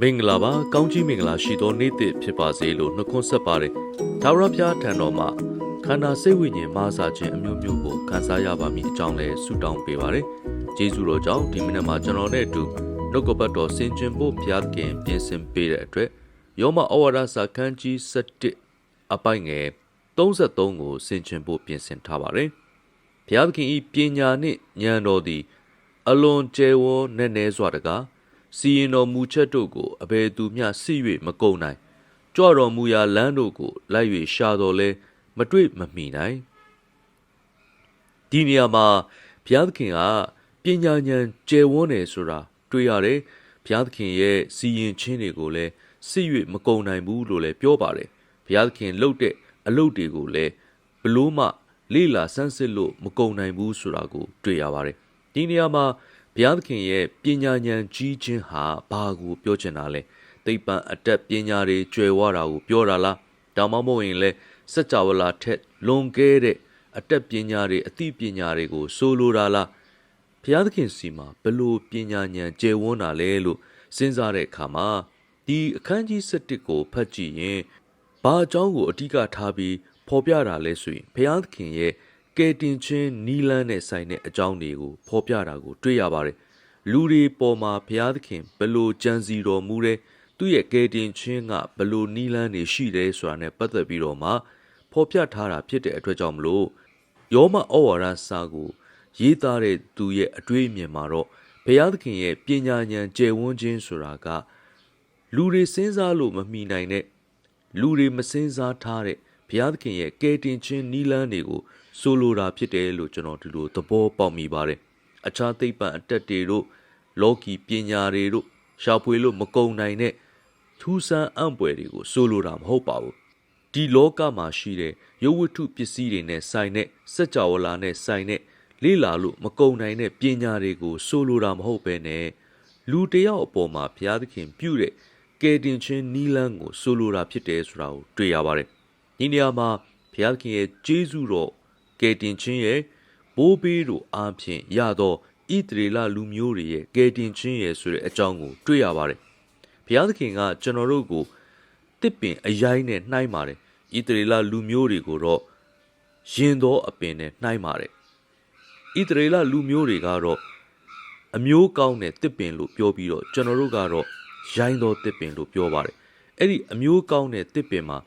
မင်္ဂလာပါကောင်းကြီးမင်္ဂလာရှိသောနေ့တစ်ဖြစ်ပါစေလို့နှုတ်ခွန်းဆက်ပါတယ်သာဝရဖျားထံတော်မှာခန္ဓာစိတ်ဝိညာဉ်မာစာခြင်းအမျိုးမျိုးကိုခံစားရပါမည်အကြောင်းလဲဆုတောင်းပေးပါတယ်ကျေးဇူးတော်ကြောင့်ဒီမိနစ်မှာကျွန်တော်နဲ့အတူနှုတ်ကပတ်တော်ဆင်ခြင်ဖို့ဘုရားခင်ပြင်ဆင်ပေးတဲ့အတွက်ယောမဩဝါဒစာခန်းကြီး7အပိုင်းငယ်33ကိုဆင်ခြင်ဖို့ပြင်ဆင်ထားပါတယ်ဘုရားခင်ဤပညာနှင့်ဉာဏ်တော်သည်အလွန်ကျယ်ဝန်းနက်နဲစွာတကား စီရင်တော်မူချက်တို့ကိုအဘယ်သူမျှစစ်၍မကုန်နိုင်ကြွတော်မူရာလမ်းတို့ကိုလိုက်၍ရှာတော်လဲမတွေ့မမိနိုင်ဒီနေရာမှာဘုရားသခင်ကပညာဉာဏ်ကျယ်ဝန်းတယ်ဆိုတာတွေ့ရတယ်ဘုရားသခင်ရဲ့စီရင်ခြင်းတွေကိုလည်းစစ်၍မကုန်နိုင်ဘူးလို့လည်းပြောပါတယ်ဘုရားသခင်လှုပ်တဲ့အလုပ်တွေကိုလည်းဘလို့မှလေ့လာဆန်းစစ်လို့မကုန်နိုင်ဘူးဆိုတာကိုတွေ့ရပါတယ်ဒီနေရာမှာ ဘုရားသခင်ရဲ့ပညာဉာဏ်ကြီးခြင်းဟာဘာကိုပြောချင်တာလဲသိပ္ပံအတတ်ပညာတွေကျွယ်ဝတာကိုပြောတာလားဒါမှမဟုတ်ရင်လဲစัจ java လာထက်လွန်ကဲတဲ့အတတ်ပညာတွေအသိပညာတွေကိုဆိုလိုတာလားဘုရားသခင်စီမှာဘလို့ပညာဉာဏ်ကျယ်ဝန်းတာလဲလို့စဉ်းစားတဲ့အခါမှာဒီအခန်းကြီး7ကိုဖတ်ကြည့်ရင်ဘာအကြောင်းကိုအဓိကထားပြီးဖော်ပြတာလဲဆိုရင်ဘုရားသခင်ရဲ့ ကယ်တင်ခြင်းနီးလန်းနဲ့ဆိုင်တဲ့အကြောင်းတွေကိုဖော်ပြတာကိုတွေ့ရပါတယ်။လူတွေပေါ်မှာဘုရားသခင်ဘလို့ကြံစီတော်မူတဲ့သူ့ရဲ့ကယ်တင်ခြင်းကဘလို့နီးလန်းနေရှိတယ်ဆိုတာနဲ့ပတ်သက်ပြီးတော့မှဖော်ပြထားတာဖြစ်တဲ့အတွက်ကြောင့်မလို့ယောမဩဝါဒစာကို ရေးသားတဲ့သူရဲ့အတွေ့အမြင်မှာတော့ဘုရားသခင်ရဲ့ပညာဉာဏ်ကျယ်ဝန်းခြင်းဆိုတာကလူတွေစဉ်းစားလို့မမိနိုင်တဲ့လူတွေမစဉ်းစားထားတဲ့ ဘုရားသခင်ရဲ့ကယ်တင်ခြင်းနီးလန်းတွေကိုဆိုလိုတာဖြစ်တယ်လို့ကျွန်တော်ဒီလိုသဘောပေါက်မိပါတယ်။အခြားသိပ္ပံအတက်တွေတို့လောကီပညာတွေတို့ရှာဖွေလို့မကုန်နိုင်တဲ့ထူးဆန်းအံ့ပွယ်တွေကိုဆိုလိုတာမဟုတ်ပါဘူး။ဒီလောကမှာရှိတဲ့ရုပ်ဝတ္ထုပစ္စည်းတွေနဲ့ဆိုင်တဲ့စัจ java လာနဲ့ဆိုင်တဲ့လေ့လာလို့မကုန်နိုင်တဲ့ပညာတွေကိုဆိုလိုတာမဟုတ်ပဲနဲ့လူတယောက်အပေါ်မှာဘုရားသခင်ပြုတဲ့ကယ်တင်ခြင်းနီးလန်းကိုဆိုလိုတာဖြစ်တယ်ဆိုတာကိုတွေ့ရပါတယ်။ ဒီနေရာမှာဘုရားသခင်ရဲ့ကျေးဇူးတော်ကယ်တင်ခြင်းရဲ့ဘိုးဘေးတို့အားဖြင့်ရသောဣသရေလလူမျိုးတွေရဲ့ကယ်တင်ခြင်းရဲ့ဆိုတဲ့အကြောင်းကိုတွေ့ရပါတယ်။ဘုရားသခင်ကကျွန်တော်တို့ကိုတစ်ပင်အရိုင်းနဲ့နှိုင်းပါတယ်။ဣသရေလလူမျိုးတွေကိုတော့ရင်သောအပင်နဲ့နှိုင်းပါတယ်။ဣသရေလလူမျိုးတွေကတော့အမျိုးကောင်းတဲ့တစ်ပင်လို့ပြောပြီးတော့ကျွန်တော်တို့ကတော့ရိုင်းသောတစ်ပင်လို့ပြောပါတယ်။အဲ့ဒီအမျိုးကောင်းတဲ့တစ်ပင်မှာ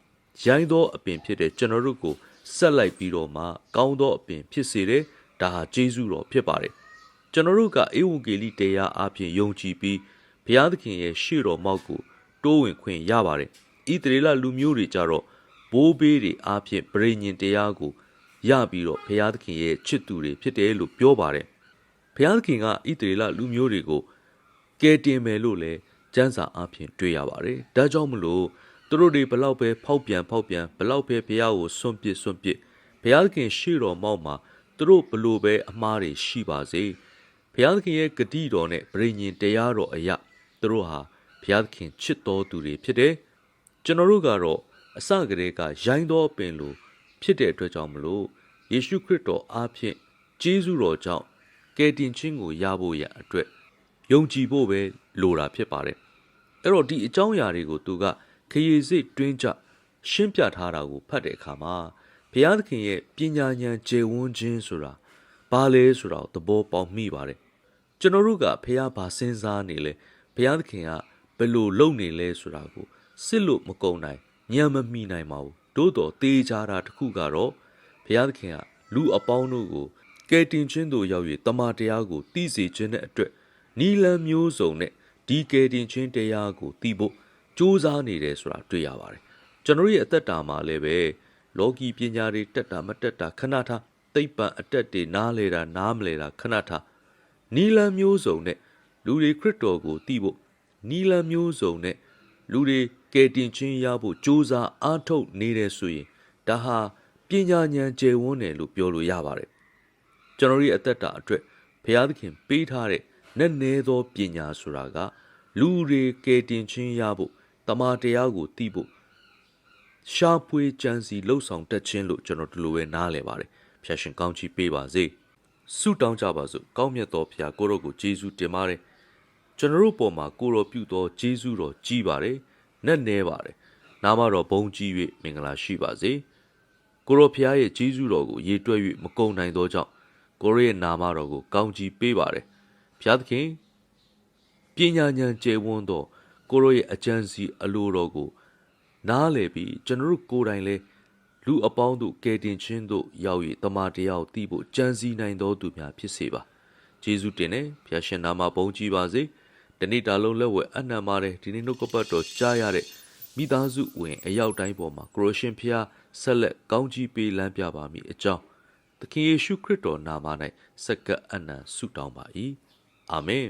ရိုင်းသောအပင်ဖြစ်တဲ့ကျွန်တော်တို့ကိုဆက်လိုက်ပြီးတော့မှကောင်းသောအပင်ဖြစ်စေတယ်ဒါဟာကျေးဇူးတော်ဖြစ်ပါတယ်ကျွန်တော်တို့ကအေဝံဂေလိတရားအပြင်ယုံကြည်ပြီးဘုရားသခင်ရဲ့ရှေ့တော်မောက်ကိုတိုးဝင်ခွင့်ရပါတယ်ဣသရေလလူမျိုးတွေကြတော့ဘိုးဘေးတွေအပြင်ဗြိညင်တရားကိုရပြီးတော့ဘုရားသခင်ရဲ့ချစ်သူတွေဖြစ်တယ်လို့ပြောပါတယ်ဘုရားသခင်ကဣသရေလလူမျိုးတွေကိုကယ်တင်မယ်လို့လည်းကျမ်းစာအပြင်တွေ့ရပါတယ်ဒါကြောင့်မလို့ သူတို့တွေဘလောက်ပဲဖောက်ပြန်ဖောက်ပြန်ဘလောက်ပဲဘုရားကိုစွန့်ပစ်စွန့်ပစ်ဘုရားသခင်ရှေ့တော်မောက်မှာသူတို့ဘလို့ပဲအမှားတွေရှိပါစေဘုရားသခင်ရဲ့ဂတိတော်နဲ့ဗြိညင်တရားတော်အရာသူတို့ဟာဘုရားသခင်ချစ်တော်သူတွေဖြစ်တယ်ကျွန်တော်တို့ကတော့အစကတည်းကရိုင်းတော်ပင်လို့ဖြစ်တဲ့အတွက်ကြောင့်မလို့ယေရှုခရစ်တော်အားဖြင့်ကျေးဇူးတော်ကြောင့်ကယ်တင်ခြင်းကိုရဖို့ရအတွက်ယုံကြည်ဖို့ပဲလိုတာဖြစ်ပါတယ်အဲ့တော့ဒီအကြောင်းအရာတွေကိုသူက ခရီးစိတ်တွင်းကြရှင်းပြထားတာကိုဖတ်တဲ့အခါမှာဘုရားသခင်ရဲ့ပညာဉာဏ်ကျေဝန်းခြင်းဆိုတာဘာလဲဆိုတာကိုသဘောပေါက်မိပါတယ်ကျွန်တော်တို့ကဘုရားဘာစဉ်းစားနေလဲဘုရားသခင်ကဘယ်လိုလုပ်နေလဲဆိုတာကိုစစ်လို့မကုန်နိုင်ညံမမိနိုင်ပါဘူးတိုးတော်တေးကြတာတခုကတော့ဘုရားသခင်ကလူအပေါင်းတို့ကိုကယ်တင်ခြင်းတို့ရောက်၍တမန်တရားကိုသိစေခြင်းတဲ့အတွက်နီလန်မျိုးစုံနဲ့ဒီကယ်တင်ခြင်းတရားကိုသိဖို့ စူးစမ်းနေတယ်ဆိုတာတွေ့ရပါတယ်ကျွန်တော်ရဲ့အသက်တာမှာလည်းပဲလောကီပညာတွေတက်တာမတက်တာခဏထားသိပ္ပံအတက်တွေနားလေတာနားမလဲတာခဏထားနီလန်မျိုးစုံနဲ့လူတွေခရစ်တော်ကိုသိဖို့နီလန်မျိုးစုံနဲ့လူတွေကယ်တင်ခြင်းရဖို့စူးစမ်းအားထုတ်နေတယ်ဆိုရင်ဒါဟာပညာဉာဏ်ကျယ်ဝန်းတယ်လို့ပြောလို့ရပါတယ်ကျွန်တော်ရဲ့အသက်တာအတွက်ဘုရားသခင်ပေးထားတဲ့နက်နဲသောပညာဆိုတာကလူတွေကယ်တင်ခြင်းရဖို့ တမာတရားကိုသိဖို့ရှားပွေကြံစီလှုပ်ဆောင်တတ်ခြင်းလို့ကျွန်တော်ဒီလိုပဲနားလည်ပါတယ်ဖျက်ရှင်ကောင်းချီးပေးပါစေဆုတောင်းကြပါစို့ကောင်းမြတ်သောဖျားကိုရောကိုယေရှုတင်ပါတယ်ကျွန်တော်တို့ပေါ်မှာကိုတော်ပြုသောဂျေဇုတော်ကြီးပါတယ်နက်နဲပါတယ်နာမတော်ဘုန်းကြီး၍မင်္ဂလာရှိပါစေကိုတော်ဖျားရဲ့ဂျေဇုတော်ကိုရေတွက်၍မကုံနိုင်သောကြောင့်ကိုရရဲ့နာမတော်ကိုကောင်းချီးပေးပါတယ်ဖျားသခင်ပညာဉာဏ်ကျယ်ဝန်းသော ကိုရောရဲ့အကြံစီအလိုတော်ကို နားလည်ပြီးကျွန်တော်တို့ကိုယ်တိုင်လည်းလူအပေါင်းတို့ကယ်တင်ခြင်းတို့ရောက်၍တမန်တရားကိုသိဖို့ကြံစည်နိုင်သောသူများဖြစ်စေပါဂျေဇုတင်နဲ့ဖျားရှင်နာမဘုန်းကြီးပါစေတနေ့တာလုံးလက်ဝဲအနံ့ပါတယ်ဒီနေ့နှုတ်ကပတ်တော်ကြားရတဲ့မိသားစုဝင်အရောက်တိုင်းပေါ်မှာကရိုရှင်ဖျားဆက်လက်ကောင်းကြီးပေးလမ်းပြပါမည်အကြောင်းသခင်ယေရှုခရစ်တော်နာမ၌စက္ကပ်အနံ့ဆုတောင်းပါ၏အာမင်